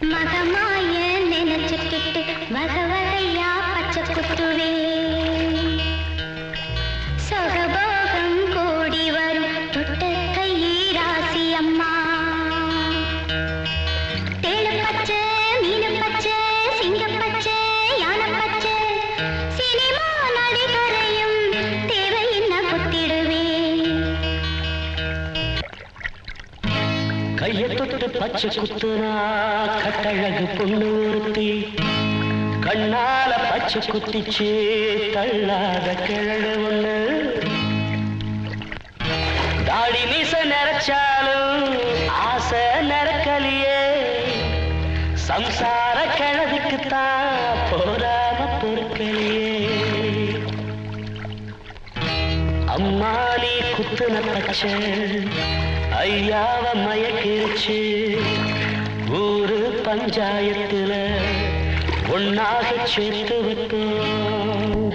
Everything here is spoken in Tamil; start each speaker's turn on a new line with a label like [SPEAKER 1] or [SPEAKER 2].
[SPEAKER 1] மகமாய கையை
[SPEAKER 2] தொட்டு பச்சை குத்துனா கட்டழகு பொண்ணு ஒருத்தி. கண்ணால பச்சை குத்திச்சு தள்ளாத கிழடு ஒண்ணு. தாடி மீச நிறச்சாலும் ஆசை நிறக்கலியே சம்சார கிழதுக்குத்தான் போற. அம்மா நீ குத்துன பச்சை ஐயாவ மயக்கிருச்சு. ஊரு பஞ்சாயத்துல ஒன்னாக சேர்த்து வைப்போம்